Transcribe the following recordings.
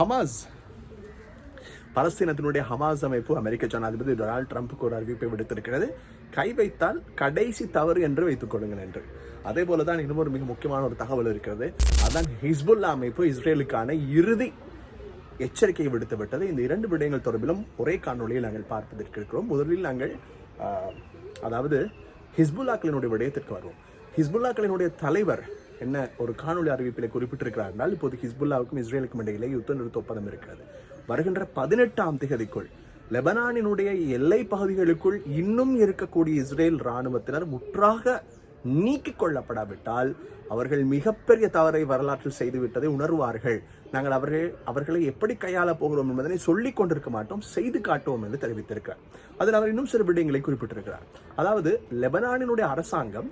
Hamas. பலஸ்தீனத்தினுடைய Hamas அமைப்பு அமெரிக்க ஜனாதிபதி Donald ட்ரம்ப்புக்கு ஒரு அறிவிப்பை விடுத்திருக்கிறது. கை வைத்தால் கடைசி தவறு என்று வைத்துக் கொள்ளுங்கள் என்று. அதே போல தான் இன்னும் ஒரு மிக முக்கியமான ஒரு தகவல் இருக்கிறது. அதான் ஹிஸ்புல்லா அமைப்பு இஸ்ரேலுக்கான இறுதி எச்சரிக்கையை விடுத்து விட்டது இந்த இரண்டு விடயங்கள் தொடர்பிலும் ஒரே காணொளியில் நாங்கள் பார்ப்பதற்கு இருக்கிறோம் முதலில் நாங்கள் அதாவது ஹிஸ்புல்லாக்களினுடைய விடயத்திற்கு வருவோம். ஹிஸ்புல்லாக்களினுடைய தலைவர் என்ன ஒரு காணொளி அறிவிப்பில் குறிப்பிட்டிருக்கிறார் என்றால் இப்போது ஹிஸ்புல்லாவுக்கும் இஸ்ரேலுக்கும் இடையிலே யுத்த நிறுத்த ஒப்பந்தம் இருக்கிறது. வருகின்ற பதினெட்டாம் திகதிக்குள் லெபனானினுடைய எல்லை பகுதிகளுக்குள் இன்னும் இருக்கக்கூடிய இஸ்ரேல் இராணுவத்தினர் முற்றாக நீக்கிக் கொள்ளப்படாவிட்டால் அவர்கள் மிகப்பெரிய தவறை வரலாற்றில் செய்துவிட்டதை உணர்வார்கள். நாங்கள் அவர்கள் அவர்களை எப்படி கையாளப் போகிறோம் என்பதனை சொல்லிக் கொண்டிருக்க மாட்டோம் செய்து காட்டுவோம் என்று தெரிவித்திருக்கிறார். அதில் அவர் இன்னும் சில விடயங்களை குறிப்பிட்டிருக்கிறார். அதாவது லெபனானினுடைய அரசாங்கம்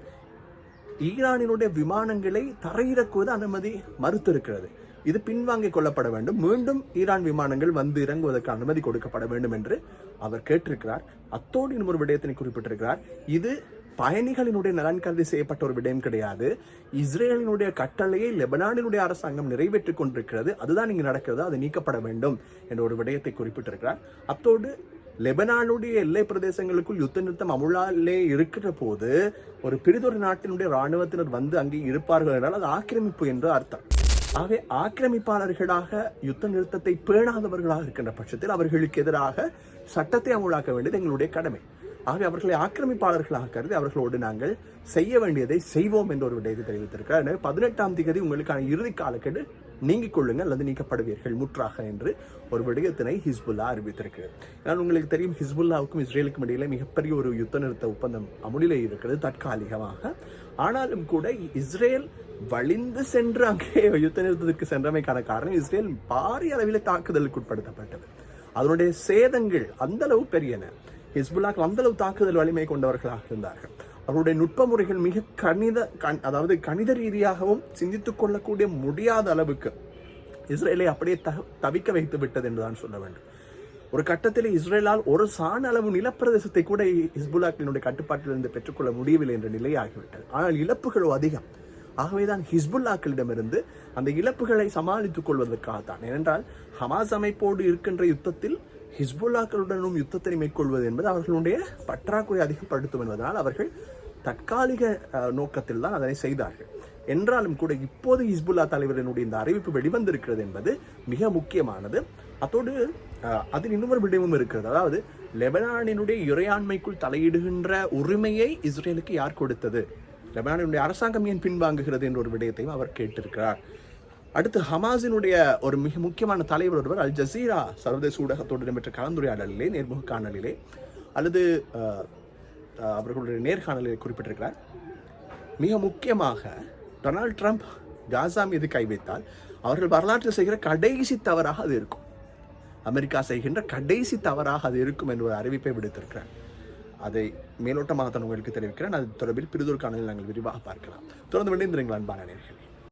ஈரானினுடைய விமானங்களை தரையிறக்குவது அனுமதி மறுத்திருக்கிறது. இது பின்வாங்கிக் கொள்ளப்பட வேண்டும். மீண்டும் ஈரான் விமானங்கள் வந்து இறங்குவதற்கு அனுமதி கொடுக்கப்பட வேண்டும் என்று அவர் கேட்டிருக்கிறார். அத்தோடு இன்னொரு விடயத்தினை குறிப்பிட்டிருக்கிறார். இது பயணிகளினுடைய நலன் கருதி செய்யப்பட்ட ஒரு விடயம் கிடையாது. இஸ்ரேலினுடைய கட்டளையை லெபனானினுடைய அரசாங்கம் நிறைவேற்றிக் கொண்டிருக்கிறது. அதுதான் இங்கு நடக்கிறது. அது நீக்கப்பட வேண்டும் என்ற ஒரு விடயத்தை குறிப்பிட்டிருக்கிறார். அத்தோடு லெபனானுடைய எல்லை பிரதேசங்களுக்குள் யுத்த நிறுத்தம் அமுலாலே இருக்கிற போது ஒரு பிரிதொரு நாட்டினுடைய ராணுவத்தினர் வந்து அங்கே இருப்பார்கள் என்றால் அது ஆக்கிரமிப்பு என்று அர்த்தம். ஆகவே ஆக்கிரமிப்பாளர்களாக யுத்த நிறுத்தத்தை பேணாதவர்களாக இருக்கின்ற பட்சத்தில் அவர்களுக்கு எதிராக சட்டத்தை அமுலாக்க வேண்டியது எங்களுடைய கடமை. ஆகவே அவர்களை ஆக்கிரமிப்பாளர்களாக கருதி அவர்களோடு நாங்கள் செய்ய வேண்டியதை செய்வோம் என்ற ஒரு விடயத்தை தெரிவித்திருக்கிறார். எனவே பதினெட்டாம் தேதி உங்களுக்கான இறுதி காலக்கெடு நீங்கிக் கொள்ளுங்கள் அல்லது நீக்கப்படுவீர்கள் முற்றாக என்று ஒரு விடயத்தினை ஹிஸ்புல்லா அறிவித்திருக்கிறது ஏன்னால் உங்களுக்கு தெரியும் ஹிஸ்புல்லாவுக்கும் இஸ்ரேலுக்கும் இடையில மிகப்பெரிய ஒரு யுத்த நிறுத்த ஒப்பந்தம் அமுலிலே இருக்கிறது தற்காலிகமாக. ஆனாலும் கூட இஸ்ரேல் வலிந்து சென்று அங்கே யுத்த நிறுத்தத்திற்கு சென்றமைக்கான காரணம் இஸ்ரேல் பாரிய அளவில் தாக்குதலுக்கு உட்படுத்தப்பட்டது. அதனுடைய சேதங்கள் அந்த அளவு பெரியன. ஹிஸ்புல்லாக்கள் அந்த அளவு தாக்குதல் வலிமை கொண்டவர்களாக இருந்தார்கள். அவருடைய நுட்ப முறைகள் மிக கணித கண் அதாவது கணித ரீதியாகவும் சிந்தித்து கொள்ளக்கூடிய முடியாத அளவுக்கு இஸ்ரேலை அப்படியே த தவிக்க வைத்து விட்டது என்றுதான் சொல்ல வேண்டும். ஒரு கட்டத்தில் இஸ்ரேலால் ஒரு சாண அளவு நிலப்பிரதேசத்தை கூட ஹிஸ்புல்லாக்களினுடைய கட்டுப்பாட்டிலிருந்து பெற்றுக்கொள்ள முடியவில்லை என்ற நிலை ஆகிவிட்டது. ஆனால் இழப்புகளோ அதிகம். ஆகவேதான் ஹிஸ்புல்லாக்களிடமிருந்து அந்த இழப்புகளை சமாளித்துக் கொள்வதற்காகத்தான். ஏனென்றால் ஹமாஸ் அமைப்போடு இருக்கின்ற யுத்தத்தில் ஹிஸ்புல்லாக்களுடனும் யுத்தத்தை மேற்கொள்வது என்பது அவர்களுடைய பற்றாக்குறை அதிகப்படுத்தும் என்பதனால் அவர்கள் தற்காலிக நோக்கத்தில் தான் அதனை செய்தார்கள். என்றாலும் கூட இப்போது ஹிஸ்புல்லா தலைவரினுடைய இந்த அறிவிப்பு வெளிவந்திருக்கிறது என்பது மிக முக்கியமானது. அதோடு அதில் இன்னொரு விடயமும் இருக்கிறது. அதாவது லெபனானினுடைய இறையாண்மைக்குள் தலையிடுகின்ற உரிமையை இஸ்ரேலுக்கு யார் கொடுத்தது? லெபனானினுடைய அரசாங்கம் ஏன் பின்வாங்குகிறது என்ற ஒரு விடயத்தையும் அவர் கேட்டிருக்கிறார். அடுத்து ஹமாஸினுடைய ஒரு மிக முக்கியமான தலைவர் ஒருவர் அல் ஜசீரா சர்வதேச ஊடகத்தோடு நடைபெற்ற கலந்துரையாடலிலே நேர்முக காணலிலே அல்லது அவர்களுடைய நேர்காணலிலே குறிப்பிட்டிருக்கிறார். மிக முக்கியமாக டொனால்ட் ட்ரம்ப் காசா மீது கை வைத்தால் அவர்கள் வரலாற்றில் செய்கிற கடைசி தவறாக அது இருக்கும். அமெரிக்கா செய்கின்ற கடைசி தவறாக அது இருக்கும் என்ற ஒரு அறிவிப்பை விடுத்திருக்கிறார். அதை மேலோட்டமாக தான் உங்களுக்கு தெரிவிக்கிறேன். அது தொடர்பில் பிரிதொரு காணலில் நாங்கள் விரிவாக பார்க்கலாம். தொடர்ந்து விளைந்திருங்கள் அன்பான நேர்களை.